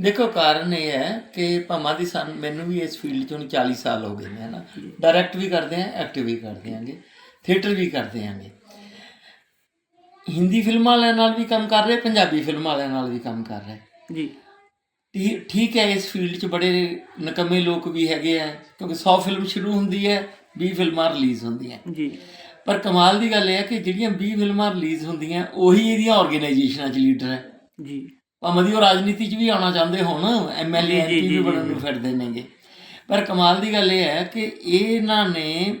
ਦੇਖੋ ਕਾਰਨ ਇਹ ਹੈ ਕਿ ਭਾਮਾ ਦੀ ਸਾਨੂੰ ਮੈਨੂੰ ਵੀ ਇਸ ਫੀਲਡ 'ਚ ਹੁਣ 40 ਸਾਲ ਹੋ ਗਏ ਨੇ ਹਨਾ? ਡਾਇਰੈਕਟ ਵੀ ਕਰਦੇ ਆਂ ਐਕਟਿਵ ਵੀ ਕਰਦੇ ਆਂਗੇ ਥੀਏਟਰ ਵੀ ਕਰਦੇ ਆਂਗੇ। ਹਿੰਦੀ ਫਿਲਮਾਂ ਵਾਲਿਆਂ ਨਾਲ ਵੀ ਕੰਮ ਕਰ ਰਹੇ ਪੰਜਾਬੀ ਫਿਲਮਾਂ ਵਾਲਿਆਂ ਨਾਲ ਵੀ ਕੰਮ ਕਰ ਰਹੇ। ਜੀ। ਠੀਕ ਹੈ ਇਸ ਫੀਲਡ 'ਚ ਬੜੇ ਨਕਮੇ ਲੋਕ ਵੀ ਹੈਗੇ ਆ ਕਿਉਂਕਿ 100 ਫਿਲਮ ਸ਼ੁਰੂ ਹੁੰਦੀ ਹੈ 20 ਫਿਲਮਾਂ ਰਿਲੀਜ਼ ਹੁੰਦੀਆਂ। ਜੀ। ਪਰ ਕਮਾਲ ਦੀ ਗੱਲ ਇਹ ਹੈ ਕਿ ਜਿਹੜੀਆਂ 20 ਫਿਲਮਾਂ ਰਿਲੀਜ਼ ਹੁੰਦੀਆਂ ਉਹੀ ਇਹਦੀਆਂ ਆਰਗੇਨਾਈਜੇਸ਼ਨਾਂ 'ਚ ਲੀਡਰ ਹੈ। ਜੀ। ਭਾਵੇਂ ਦੀ ਉਹ ਰਾਜਨੀਤੀ 'ਚ ਵੀ ਆਉਣਾ ਚਾਹੁੰਦੇ ਹੁਣ ਐਮਐਲਏ ਐਮਪੀ ਵੀ ਬਣਨ। ਨੂੰ ਫਿਰਦੇ ਨੇਗੇ। ਪਰ ਕਮਾਲ ਦੀ ਗੱਲ ਇਹ ਹੈ ਕਿ ਇਹਨਾਂ ਨੇ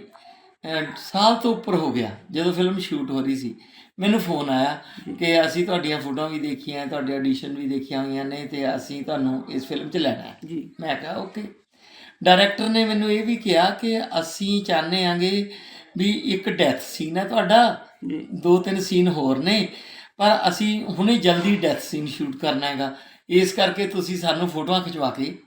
ਸਾਲ ਤੋਂ ਉੱਪਰ ਹੋ ਗਿਆ ਜਦੋਂ ਫਿਲਮ ਸ਼ੂਟ ਹੋ ਰਹੀ ਸੀ। ਮੈਨੂੰ ਫੋਨ ਆਇਆ ਕਿ ਅਸੀਂ ਤੁਹਾਡੀਆਂ ਫੋਟੋਆਂ ਵੀ ਦੇਖੀਆਂ ਤੁਹਾਡੇ ਆਡੀਸ਼ਨ ਵੀ ਦੇਖੀਆਂ ਹੋਈਆਂ ਨੇ ਤੇ ਅਸੀਂ ਤੁਹਾਨੂੰ ਇਸ ਫਿਲਮ 'ਚ ਲੈਣਾ ਹੈ। ਜੀ। ਮੈਂ ਕਿਹਾ ਓਕੇ। ਡਾਇਰੈਕਟਰ ਨੇ ਮੈਨੂੰ ਇਹ ਵੀ ਕਿਹਾ ਕਿ ਅਸੀਂ ਚਾਹੁੰਦੇ ਆਂਗੇ ਵੀ ਇੱਕ ਡੈਥ ਸੀਨ ਹੈ ਤੁਹਾਡਾ। ਦੋ ਤਿੰਨ ਸੀਨ ਹੋਰ ਨੇ। ਪਰ ਅਸੀਂ ਹੁਣੇ ਜਲਦੀ ਡੈਥ ਸੀਨ ਸ਼ੂਟ ਕਰਨਾ ਹੈਗਾ। ਇਸ ਕਰਕੇ ਤੁਸੀਂ ਸਾਨੂੰ ਫੋਟੋਆਂ ਖਿਚਵਾ ਕੇ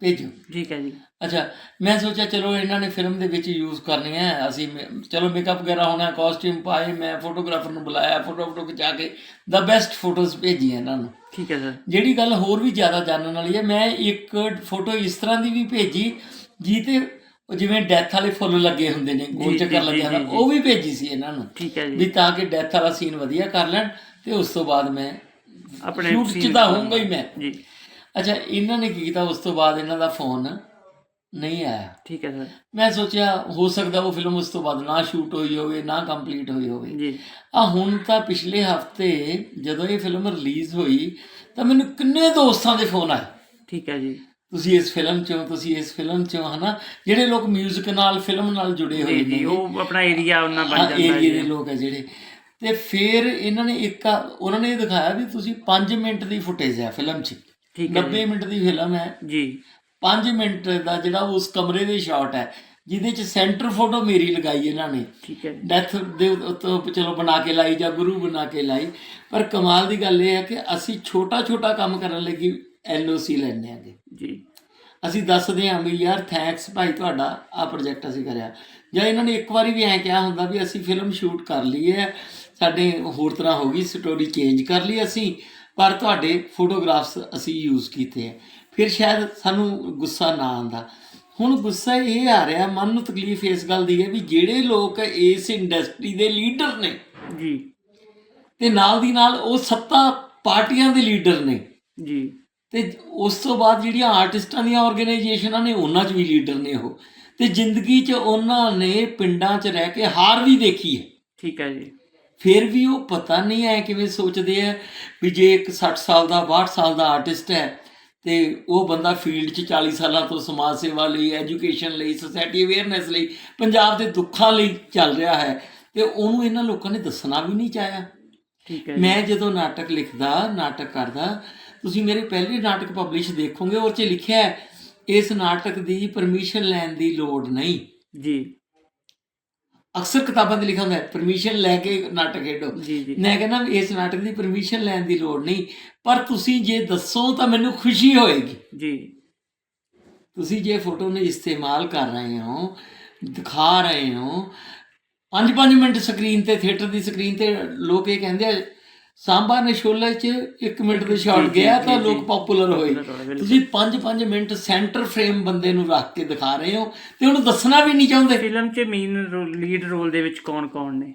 ਭੇਜੋ। ਠੀਕ ਹੈ ਜੀ। ਅੱਛਾ ਮੈਂ ਸੋਚਿਆ ਚਲੋ ਇਹਨਾਂ ਨੇ ਫਿਲਮ ਦੇ ਵਿੱਚ ਯੂਜ਼ ਕਰਨੀ ਹੈ। ਅਸੀਂ ਮੇ- ਚਲੋ ਮੇਕਅਪ ਵਗੈਰਾ ਹੋਣਾ ਕਾਸਟਿਊਮ ਪਾਏ ਮੈਂ ਫੋਟੋਗ੍ਰਾਫਰ ਨੂੰ ਬੁਲਾਇਆ ਫੋਟੋ ਫੋਟੋ ਖਿਚਾ ਕੇ ਦਾ ਬੈਸਟ ਫੋਟੋਜ਼ ਭੇਜੀਆਂ ਇਹਨਾਂ ਨੂੰ। ਠੀਕ ਹੈ ਸਰ। ਜਿਹੜੀ ਗੱਲ ਹੋਰ ਵੀ ਜ਼ਿਆਦਾ ਜਾਣਨ ਵਾਲੀ ਹੈ ਮੈਂ ਇੱਕ ਫੋਟੋ ਇਸ ਤਰ੍ਹਾਂ ਦੀ ਵੀ ਭੇਜੀ ਜੀ ਤੇ ਉਹ ਜਿਵੇਂ ਡੈਥ ਵਾਲੇ ਫੁੱਲ ਲੱਗੇ ਹੁੰਦੇ ਨੇ ਗੋਲ ਜੀ, ਚੱਕਰ ਜੀ, ਲੱਗਿਆ ਜੀ, ਹੁੰਦਾ, ਜੀ। ਉਹ ਵੀ ਭੇਜੀ ਸੀ ਇਹਨਾਂ ਨੂੰ। ਠੀਕ ਹੈ ਵੀ ਜੀ ਤਾਂ ਕਿ ਡੈਥ ਵਾਲਾ ਸੀਨ ਵਧੀਆ ਕਰ ਲੈਣ। ਤੇ ਉਸ ਤੋਂ ਬਾਅਦ ਮੈਂ ਆਪਣੇ ਸ਼ੂਟ ਚ ਤਾਂ ਹੋਊਂਗਾ ਹੀ ਮੈਂ। ਜੀ। ਅੱਛਾ ਇਹਨਾਂ ਨੇ ਕੀ ਕੀਤਾ? ਉਸ ਤੋਂ ਬਾਅਦ ਇਹਨਾਂ ਦਾ ਫੋਨ ਨਹੀਂ ਆਇਆ। ਠੀਕ ਹੈ ਸਰ। ਮੈਂ ਸੋਚਿਆ ਹੋ ਸਕਦਾ ਉਹ ਫਿਲਮ ਉਸ ਤੋਂ ਬਾਅਦ ਨਾ ਸ਼ੂਟ ਹੋਈ ਹੋਵੇ ਨਾ ਕੰਪਲੀਟ ਹੋਈ ਹੋਵੇ। ਜੀ। ਆ ਹੁਣ ਤਾਂ ਪਿਛਲੇ ਹਫ਼ਤੇ ਜਦੋਂ ਇਹ ਫਿਲਮ ਰਿਲੀਜ਼ ਹੋਈ ਤਾਂ ਮੈਨੂੰ ਕਿੰਨੇ ਦੋਸਤਾਂ ਦੇ ਫੋਨ ਆਏ। ਠੀਕ ਹੈ ਜੀ। ਤੁਸੀਂ ਇਸ ਫਿਲਮ ਚੋਂ ਤੁਸੀਂ ਇਸ ਫਿਲਮ ਚੋਂ ਹਨਾ? ਜਿਹੜੇ ਲੋਕ 뮤직 ਨਾਲ ਫਿਲਮ ਨਾਲ ਜੁੜੇ ਹੋਏ ਨੇ। ਉਹ ਆਪਣਾ ਏਰੀਆ ਉਹਨਾਂ ਬਣ ਜਾਂਦਾ ਏਰੀਏ ਦੇ ਜੀ। ਲੋਕ ਹੈ ਜਿਹੜੇ। ਤੇ ਫਿਰ ਇਹਨਾਂ ਨੇ ਇੱਕ ਉਹਨਾਂ ਨੇ ਦਿਖਾਇਆ ਵੀ ਤੁਸੀਂ 5 ਮਿੰਟ ਦੀ ਫੁਟੇਜ ਹੈ ਫਿਲਮ 'ਚ। ਠੀਕ ਹੈ 90 ਮਿੰਟ ਦੀ ਫਿਲਮ ਹੈ। ਜੀ। 5 ਮਿੰਟ ਦਾ ਜਿਹੜਾ ਉਸ ਕਮਰੇ ਦੇ ਸ਼ਾਟ ਹੈ ਜਿਹਦੇ 'ਚ ਸੈਂਟਰ ਫੋਟੋ ਮੇਰੀ ਲਗਾਈ ਇਹਨਾਂ ਨੇ। ਠੀਕ ਹੈ ਡੈਥ ਦੇ ਉੱਤੋਂ ਚਲੋ ਬਣਾ ਕੇ ਲਾਈ ਜਾਂ ਗੁਰੂ ਬਣਾ ਕੇ ਲਾਈ। ਪਰ ਕਮਾਲ ਦੀ ਗੱਲ ਇਹ ਹੈ ਕਿ ਅਸੀਂ ਛੋਟਾ ਛੋਟਾ ਕੰਮ ਕਰਨ ਲਈ ਐਨਓਸੀ ਲੈਂਦੇ ਆਂਗੇ ਜੀ। ਅਸੀਂ ਦੱਸਦੇ ਹਾਂ ਵੀ ਯਾਰ ਥੈਂਕਸ ਭਾਈ ਤੁਹਾਡਾ ਆ ਪ੍ਰੋਜੈਕਟ ਅਸੀਂ ਕਰਿਆ। ਜਾਂ ਇਹਨਾਂ ਨੇ ਇੱਕ ਵਾਰੀ ਵੀ ਐਂ ਕਿਹਾ ਹੁੰਦਾ ਵੀ ਅਸੀਂ ਫਿਲਮ ਸ਼ੂਟ ਕਰ ਲਈ ਹੈ ਸਾਡੇ ਹੋਰ ਤਰ੍ਹਾਂ ਹੋ ਗਈ ਸਟੋਰੀ ਚੇਂਜ ਕਰ ਲਈ ਅਸੀਂ ਪਰ ਤੁਹਾਡੇ ਫੋਟੋਗ੍ਰਾਫਸ ਅਸੀਂ ਯੂਜ਼ ਕੀਤੇ ਹੈ ਫਿਰ ਸ਼ਾਇਦ ਸਾਨੂੰ ਗੁੱਸਾ ਨਾ ਆਂਦਾ ਹੁਣ ਗੁੱਸਾ ਇਹ ਆ ਰਿਹਾ ਮਨ ਨੂੰ ਤਕਲੀਫ ਇਸ ਗੱਲ ਦੀ ਹੈ ਵੀ ਜਿਹੜੇ ਲੋਕ ਇਸ ਇੰਡਸਟਰੀ ਦੇ ਲੀਡਰ ਨੇ ਜੀ। ਤੇ ਨਾਲ ਦੀ ਨਾਲ ਉਹ ਸੱਤਾ ਪਾਰਟੀਆਂ ਦੇ ਲੀਡਰ ਨੇ। ਜੀ। ਤੇ ਉਸ ਤੋਂ ਬਾਅਦ ਜਿਹੜੀਆਂ ਆਰਟਿਸਟਾਂ ਦੀਆਂ ਆਰਗੇਨਾਈਜੇਸ਼ਨਾਂ ਨੇ ਉਹਨਾਂ 'ਚ ਵੀ ਲੀਡਰ ਨੇ ਉਹ। ਤੇ ਜ਼ਿੰਦਗੀ 'ਚ ਉਹਨਾਂ ਨੇ ਪਿੰਡਾਂ 'ਚ ਰਹਿ ਕੇ ਹਾਰ ਵੀ ਦੇਖੀ ਹੈ। ਠੀਕ ਹੈ ਜੀ। ਫਿਰ ਵੀ ਉਹ ਪਤਾ ਨਹੀਂ ਐ ਕਿਵੇਂ ਸੋਚਦੇ ਆ ਵੀ ਜੇ ਇੱਕ 60 ਸਾਲ ਦਾ 62 ਸਾਲ ਦਾ ਆਰਟਿਸਟ ਹੈ ਤੇ ਉਹ ਬੰਦਾ ਫੀਲਡ 'ਚ 40 ਸਾਲਾਂ ਤੋਂ ਸਮਾਜ ਸੇਵਾ ਲਈ ਐਜੂਕੇਸ਼ਨ ਲਈ ਸੋਸਾਇਟੀ ਅਵੇਅਰਨੈਸ ਲਈ ਪੰਜਾਬ ਦੇ ਦੁੱਖਾਂ ਲਈ ਚੱਲ ਰਿਹਾ ਹੈ ਤੇ ਉਹਨੂੰ ਇਹਨਾਂ ਲੋਕਾਂ ਨੇ ਦੱਸਣਾ ਵੀ ਨਹੀਂ ਚਾਹਿਆ। ਠੀਕ ਹੈ ਮੈਂ ਜਦੋਂ ਨਾਟਕ ਲਿਖਦਾ ਨਾਟਕ ਕਰਦਾ ਤੁਸੀਂ ਮੇਰੇ ਪਹਿਲੇ ਨਾਟਕ ਪਬਲਿਸ਼ ਦੇਖੋਗੇ ਉਹ 'ਚ ਲਿਖਿਆ ਹੈ ਇਸ ਨਾਟਕ ਦੀ ਪਰਮਿਸ਼ਨ ਲੈਣ ਦੀ ਲੋੜ ਨਹੀਂ। ਜੀ। ਅਕਸਰ ਕਿਤਾਬਾਂ 'ਤੇ ਲਿਖਿਆ ਹੁੰਦਾ ਹੈ ਪਰਮਿਸ਼ਨ ਲੈ ਕੇ ਨਾਟਕ ਖੇਡੋ। ਮੈਂ ਕਹਿੰਦਾ ਇਸ ਨਾਟਕ ਦੀ ਪਰਮਿਸ਼ਨ ਲੈਣ ਦੀ ਲੋੜ ਨਹੀਂ ਪਰ ਤੁਸੀਂ ਜੇ ਦੱਸੋ ਤਾਂ ਮੈਨੂੰ ਖੁਸ਼ੀ ਹੋਏਗੀ। ਜੀ। ਤੁਸੀਂ ਜੇ ਫੋਟੋ ਨੂੰ ਇਸਤੇਮਾਲ ਕਰ ਰਹੇ ਹੋ ਦਿਖਾ ਰਹੇ ਹੋ 5-5 ਮਿੰਟ ਸਕਰੀਨ ਤੇ ਥੀਏਟਰ ਦੀ ਸਕਰੀਨ ਤੇ ਲੋਕ ਇਹ ਕਹਿੰਦੇ ਆ ਸਾਂਬਾ ਨੇ ਸ਼ੋਲੇ 'ਚ 1 ਮਿੰਟ ਦੇ ਸ਼ਾਟ ਗਿਆ ਤਾਂ। ਲੋਕ ਪਪੂਲਰ ਹੋਏ। ਤੁਸੀਂ 5-5 ਮਿੰਟ ਸੈਂਟਰ ਫਰੇਮ ਬੰਦੇ ਨੂੰ ਰੱਖ ਕੇ ਦਿਖਾ ਰਹੇ ਹੋ ਤੇ ਉਹਨੂੰ ਦੱਸਣਾ ਵੀ ਨਹੀਂ ਚਾਹੁੰਦੇ। ਫਿਲਮ 'ਚ ਮੇਨ ਲੀਡ ਰੋਲ ਦੇ ਵਿੱਚ ਕੌਣ ਕੌਣ ਨੇ?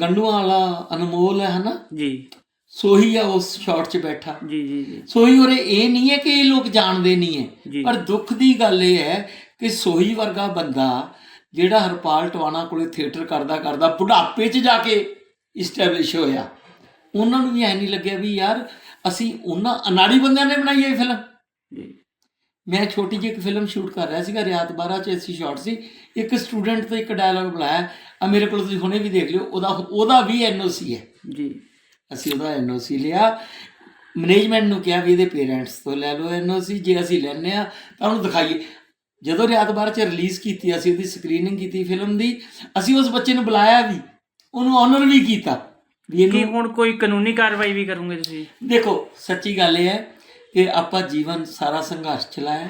ਗੰਡੂਆਂ ਵਾਲਾ ਅਨਮੋਲ ਹੈ ਹਨਾ? ਜੀ। ਸੋਹੀ ਆ ਉਸ ਸ਼ਾਟ 'ਚ ਬੈਠਾ। ਜੀ ਜੀ ਜੀ। ਸੋਹੀ ਉਰੇ ਇਹ ਨਹੀਂ ਹੈ ਕਿ ਇਹ ਲੋਕ ਜਾਣਦੇ ਨਹੀਂ ਹੈ। ਪਰ ਦੁੱਖ ਦੀ ਗੱਲ ਇਹ ਹੈ ਕਿ ਸੋਹੀ ਵਰਗਾ ਬੰਦਾ ਜਿਹੜਾ ਹਰਪਾਲ ਟਵਾਣਾ ਕੋਲੇ ਥੀਏਟਰ ਕਰਦਾ ਕਰਦਾ ਬੁਢਾਪੇ 'ਚ ਜਾ ਕੇ ਇਸਟੈਬਲਿਸ਼ ਹੋਇਆ। ਉਹਨਾਂ ਨੂੰ ਵੀ ਐ ਨਹੀਂ ਲੱਗਿਆ ਵੀ ਯਾਰ ਅਸੀਂ ਉਹਨਾਂ ਅਨਾੜੀ ਬੰਦਿਆਂ ਨੇ ਬਣਾਈ ਇਹ ਫਿਲਮ ਮੈਂ ਛੋਟੀ ਜਿਹੀ ਇੱਕ ਫਿਲਮ ਸ਼ੂਟ ਕਰ ਰਿਹਾ ਸੀਗਾ ਰਿਆਤ ਬਾਰਾ 'ਚ ਅਸੀਂ ਸ਼ਾਟ ਸੀ। ਇੱਕ ਸਟੂਡੈਂਟ ਤੋਂ ਇੱਕ ਡਾਇਲੌਗ ਬੁਲਾਇਆ ਆ ਮੇਰੇ ਕੋਲ ਤੁਸੀਂ ਹੁਣੇ ਵੀ ਦੇਖ ਲਿਓ ਉਹਦਾ ਉਹਦਾ ਵੀ ਐਨਓਸੀ ਹੈ। ਜੀ। ਅਸੀਂ ਉਹਦਾ ਐਨਓਸੀ ਲਿਆ। ਮੈਨੇਜਮੈਂਟ ਨੂੰ ਕਿਹਾ ਵੀ ਇਹਦੇ ਪੇਰੈਂਟਸ ਤੋਂ ਲੈ ਲਓ ਐਨਓਸੀ ਜੇ ਅਸੀਂ ਲੈਣੇ ਆ ਤਾਂ ਉਹਨੂੰ ਦਿਖਾਈਏ। ਜਦੋਂ ਰਿਆਤ ਬਾਰ ਚ ਰਿਲੀਜ਼ ਕੀਤੀ ਅਸੀਂ ਉਹਦੀ ਸਕਰੀਨਿੰਗ ਕੀਤੀ ਫਿਲਮ ਦੀ ਅਸੀਂ ਉਸ ਬੱਚੇ ਨੂੰ ਬੁਲਾਇਆ ਵੀ ਉਹਨੂੰ ਆਨਰ ਵੀ ਕੀਤਾ। ਵੀ ਕੀ ਇਹਨੂੰ ਹੁਣ ਕੋਈ ਕਾਨੂੰਨੀ ਕਾਰਵਾਈ ਵੀ ਕਰੋਗੇ ਤੁਸੀਂ? ਦੇਖੋ ਸੱਚੀ ਗੱਲ ਇਹ ਹੈ ਕਿ ਆਪਾਂ ਜੀਵਨ ਸਾਰਾ ਸੰਘਰਸ਼ ਚਲਾਇਆ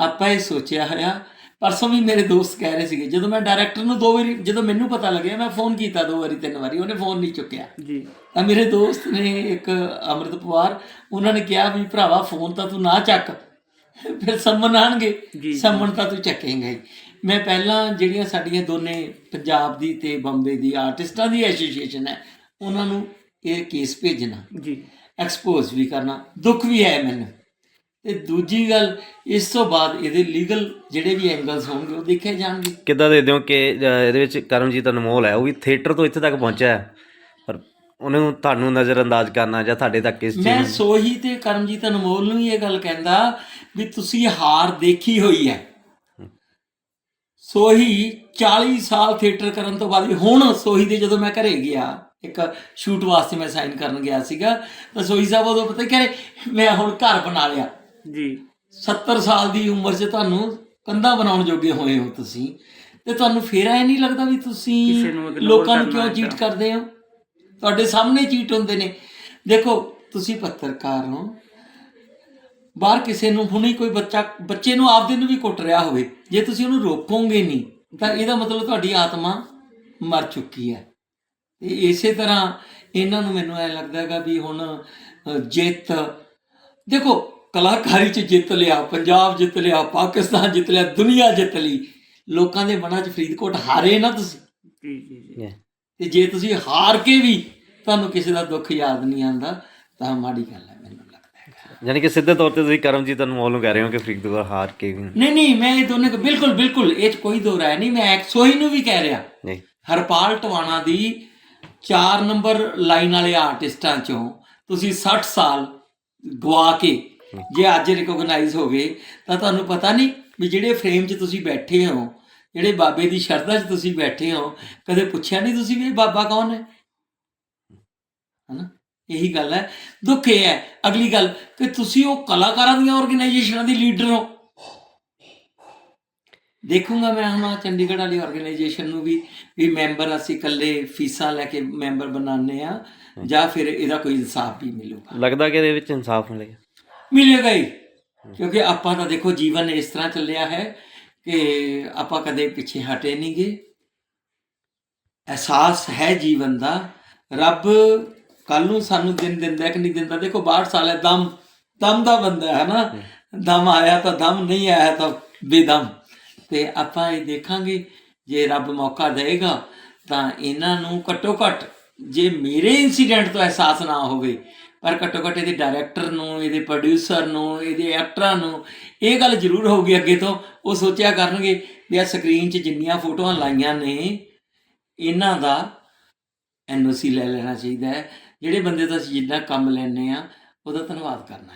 ਆਪਾਂ ਇਹ ਸੋਚਿਆ ਹੋਇਆ। ਪਰਸੋਂ ਵੀ ਮੇਰੇ ਦੋਸਤ ਕਹਿ ਰਹੇ ਸੀਗੇ ਜਦੋਂ ਮੈਂ ਡਾਇਰੈਕਟਰ ਨੂੰ ਦੋ ਵਾਰੀ ਜਦੋਂ ਮੈਨੂੰ ਪਤਾ ਲੱਗਿਆ ਮੈਂ ਫੋਨ ਕੀਤਾ ਦੋ ਵਾਰੀ ਤਿੰਨ ਵਾਰੀ ਉਹਨੇ ਫੋਨ ਨਹੀਂ ਚੁੱਕਿਆ। ਜੀ। ਤਾਂ ਮੇਰੇ ਦੋਸਤ ਨੇ ਇੱਕ ਅੰਮ੍ਰਿਤ ਪਵਾਰ ਉਹਨਾਂ ਨੇ ਕਿਹਾ ਵੀ ਭਰਾਵਾ ਫੋਨ ਤਾਂ ਤੂੰ ਨਾ ਚੱਕ ਫਿਰ ਸੰਮਨ ਆਣਗੇ। ਜੀ। ਸੰਮਨ ਤਾਂ ਤੂੰ ਚੱਕੇਂਗਾ ਹੀ। ਮੈਂ ਪਹਿਲਾਂ ਜਿਹੜੀਆਂ ਸਾਡੀਆਂ ਦੋਨੇ ਪੰਜਾਬ ਦੀ ਤੇ ਬੰਬੇ ਦੀ ਆਰਟਿਸਟਾਂ ਦੀ ਐਸੋਸੀਏਸ਼ਨ ਹੈ ਉਹਨਾਂ ਨੂੰ ਇਹ ਕੇਸ ਭੇਜਣਾ ਜੀ। ਐਕਸਪੋਜ਼ ਵੀ ਕਰਨਾ ਦੁੱਖ ਵੀ ਹੈ ਮੈਨੂੰ। ਤੇ ਦੂਜੀ ਗੱਲ ਇਸ ਤੋਂ ਬਾਅਦ ਇਹਦੇ ਲੀਗਲ ਜਿਹੜੇ ਵੀ ਐਂਗਲਸ ਹੋਣਗੇ ਉਹ ਦੇਖੇ ਜਾਣਗੇ। ਕਿੱਦਾਂ ਦੇ ਦਿਓ ਕਿ ਇਹਦੇ ਵਿੱਚ ਕਰਮਜੀਤ ਅਨਮੋਲ ਹੈ ਉਹ ਵੀ ਥੀਏਟਰ ਤੋਂ ਇੱਥੇ ਤੱਕ ਪਹੁੰਚਿਆ ਹੈ। ਪਰ ਉਹਨੂੰ ਤੁਹਾਨੂੰ ਨਜ਼ਰ ਅੰਦਾਜ਼ ਕਰਨਾ ਜਾਂ ਤੁਹਾਡੇ ਤੱਕ ਇਸ ਚੀਜ਼ ਮੈਂ ਸੋਹੀ ਤੇ ਕਰਮਜੀਤ ਅਨਮੋਲ ਨੂੰ ਹੀ ਇਹ ਗੱਲ ਕਹਿੰਦਾ ਵੀ ਤੁਸੀਂ ਹਾਰ ਦੇਖੀ ਹੋਈ ਹੈ। ਸੋਹੀ 40 ਸਾਲ ਥੀਏਟਰ ਕਰਨ ਤੋਂ ਬਾਅਦ ਹੁਣ ਸੋਹੀ ਦੇ ਜਦੋਂ ਮੈਂ ਘਰੇ ਗਿਆ ਇੱਕ ਸ਼ੂਟ ਵਾਸਤੇ ਮੈਂ ਸਾਈਨ ਕਰਨ ਗਿਆ ਸੀਗਾ ਤਾਂ ਸੋਹੀ ਸਾਹਿਬ ਉਦੋਂ ਪਤਾ ਕਹ ਰਹੇ ਮੈਂ ਹੁਣ ਘਰ ਬਣਾ ਲਿਆ। ਜੀ। 70 ਸਾਲ ਦੀ ਉਮਰ 'ਚ ਤੁਹਾਨੂੰ ਕੰਧਾਂ ਬਣਾਉਣ ਜੋਗੇ ਹੋਏ ਹੋ ਤੁਸੀਂ ਤੇ ਤੁਹਾਨੂੰ ਫੇਰ ਐ ਨਹੀਂ ਲੱਗਦਾ ਵੀ ਤੁਸੀਂ ਲੋਕਾਂ ਨੂੰ ਕਿਉਂ ਚੀਟ। ਕਰਦੇ ਹੋ? ਤੁਹਾਡੇ ਸਾਹਮਣੇ ਚੀਟ ਹੁੰਦੇ ਨੇ। ਦੇਖੋ ਤੁਸੀਂ ਪੱਤਰਕਾਰ ਹੋ ਬਾਹਰ ਕਿਸੇ ਨੂੰ ਹੁਣੇ ਕੋਈ ਬੱਚਾ ਬੱਚੇ ਨੂੰ ਆਪਦੇ ਨੂੰ ਵੀ ਕੁੱਟ ਰਿਹਾ ਹੋਵੇ ਜੇ ਤੁਸੀਂ ਉਹਨੂੰ ਰੋਕੋਗੇ ਨਹੀਂ ਤਾਂ ਇਹਦਾ ਮਤਲਬ ਤੁਹਾਡੀ ਆਤਮਾ ਮਰ ਚੁੱਕੀ ਹੈ। ਤੇ ਇਸੇ ਤਰ੍ਹਾਂ ਇਹਨਾਂ ਨੂੰ ਮੈਨੂੰ ਐ ਲੱਗਦਾ ਹੈਗਾ ਵੀ ਹੁਣ ਜਿੱਤ ਦੇਖੋ ਕਲਾਕਾਰੀ ਚ ਜਿੱਤ ਲਿਆ ਪੰਜਾਬ ਜਿੱਤ ਲਿਆ ਪਾਕਿਸਤਾਨ ਜਿੱਤ ਲਿਆ ਦੁਨੀਆ ਜਿੱਤ ਲਈ। ਲੋਕਾਂ ਦੇ ਮਨਾਂ 'ਚ ਫਰੀਦਕੋਟ ਹਾਰੇ ਨਾ ਤੁਸੀਂ। ਜੀ ਜੀ ਜੀ। Yeah. ਤੇ ਜੇ ਤੁਸੀਂ ਹਾਰ ਕੇ ਵੀ ਤੁਹਾਨੂੰ ਕਿਸੇ ਦਾ ਦੁੱਖ ਯਾਦ ਨਹੀਂ ਆਂਦਾ ਤਾਂ ਮਾੜੀ ਗੱਲ ਯਾਨੀ ਕਿ ਸਿੱਧੇ ਤੌਰ ਤੇ ਤੁਸੀਂ ਕਰਮਜੀਤ ਅਨਮੋਲ ਨੂੰ ਕਹਿ ਰਹੇ ਹੋ ਕਿ ਫਰੀਦਕੋਟ ਹਾਰ ਕੇ ਨਹੀਂ ਨਹੀਂ ਮੈਂ ਇਹ ਦੋਨੇ ਬਿਲਕੁਲ ਬਿਲਕੁਲ ਇਹ 'ਚ ਕੋਈ ਦੋ ਰਾਏ ਨਹੀਂ ਮੈਂ ਸੋਹੀ ਨੂੰ ਵੀ ਕਹਿ ਰਿਹਾ। ਨਹੀਂ। ਹਰਪਾਲ ਟਵਾਣਾ ਦੀ 4 ਨੰਬਰ ਲਾਈਨ ਵਾਲੇ ਆਰਟਿਸਟਾਂ ਚੋਂ ਤੁਸੀਂ 60 ਸਾਲ ਗਵਾ ਕੇ ਜੇ ਅੱਜ ਰਿਕੋਗਨਾਈਜ਼ ਹੋ ਗਏ ਤਾਂ ਤੁਹਾਨੂੰ ਪਤਾ ਨਹੀਂ ਵੀ ਜਿਹੜੇ ਫਰੇਮ 'ਚ ਤੁਸੀਂ ਬੈਠੇ ਹੋ ਜਿਹੜੇ ਬਾਬੇ ਦੀ ਸ਼ਰਧਾ 'ਚ ਤੁਸੀਂ ਬੈਠੇ ਹੋ ਕਦੇ ਪੁੱਛਿਆ ਨਹੀਂ ਤੁਸੀਂ ਵੀ ਬਾਬਾ ਕੌਣ ਹੈ? ਹਨਾ? ਇਹੀ ਗੱਲ ਹੈ। ਦੁੱਖ ਇਹ ਹੈ ਅਗਲੀ ਗੱਲ ਕਿ ਤੁਸੀਂ ਉਹ ਕਲਾਕਾਰਾਂ ਦੀਆਂ ਆਰਗੇਨਾਈਜੇਸ਼ਨਾਂ ਦੀ ਲੀਡਰ ਹੋ। ਦੇਖੂੰਗਾ ਮੈਂ ਹੁਣ ਚੰਡੀਗੜ੍ਹ ਵਾਲੀ ਆਰਗੇਨਾਈਜੇਸ਼ਨ ਨੂੰ ਵੀ ਵੀ ਮੈਂਬਰ ਅਸੀਂ ਇਕੱਲੇ ਫੀਸਾਂ ਲੈ ਕੇ ਮੈਂਬਰ ਬਣਾਉਂਦੇ ਆ ਜਾਂ ਫਿਰ ਇਹਦਾ ਕੋਈ ਇਨਸਾਫ ਵੀ ਮਿਲੂਗਾ। ਲੱਗਦਾ ਕਿ ਇਹਦੇ ਵਿੱਚ ਇਨਸਾਫ ਮਿਲੇਗਾ। ਮਿਲੇਗਾ ਹੀ ਕਿਉਂਕਿ ਆਪਾਂ ਤਾਂ ਦੇਖੋ ਜੀਵਨ ਇਸ ਤਰ੍ਹਾਂ ਚੱਲਿਆ ਹੈ ਕਿ ਆਪਾਂ ਕਦੇ ਪਿੱਛੇ ਹਟੇ ਨਹੀਂਗੇ ਅਹਿਸਾਸ ਹੈ ਜੀਵਨ ਦਾ ਰੱਬ ਕੱਲ ਨੂੰ ਸਾਨੂੰ ਦਿਨ ਦਿੰਦਾ ਕਿ ਨਹੀਂ ਦਿੰਦਾ। ਦੇਖੋ 62 ਸਾਲ ਹੈ ਦਮ ਦਮ ਦਾ ਬੰਦਾ ਹੈ ਨਾ। ਦਮ ਆਇਆ ਤਾਂ ਦਮ, ਨਹੀਂ ਆਇਆ ਤਾਂ ਬੇਦਮ। ਤੇ ਆਪਾਂ ਇਹ ਦੇਖਾਂਗੇ, ਜੇ ਰੱਬ ਮੌਕਾ ਦੇਗਾ ਤਾਂ ਇਹਨਾਂ ਨੂੰ ਘੱਟੋ ਘੱਟ ਜੇ ਮੇਰੇ ਇਨਸੀਡੈਂਟ ਤੋਂ ਅਹਿਸਾਸ ਨਾ ਹੋਵੇ, ਪਰ ਘੱਟੋ ਘੱਟ ਇਹਦੇ ਡਾਇਰੈਕਟਰ ਨੂੰ, ਇਹਦੇ ਪ੍ਰੋਡਿਊਸਰ ਨੂੰ, ਇਹਦੇ ਐਕਟਰਾਂ ਨੂੰ, ਇਹ ਗੱਲ ਜ਼ਰੂਰ ਹੋਊਗੀ ਅੱਗੇ ਤੋਂ। ਉਹ ਸੋਚਿਆ ਕਰਨਗੇ ਵੀ ਆ ਸਕਰੀਨ 'ਚ ਜਿੰਨੀਆਂ ਫੋਟੋਆਂ ਲਾਈਆਂ ਨੇ, ਇਹਨਾਂ ਦਾ ਐਨਓਸੀ ਲੈ ਲੈਣਾ ਚਾਹੀਦਾ ਹੈ। ਜਿਹੜੇ ਬੰਦੇ ਤੋਂ ਅਸੀਂ ਜਿੱਦਾਂ ਕੰਮ ਲੈਂਦੇ ਆ ਉਹਦਾ ਧੰਨਵਾਦ ਕਰਨਾ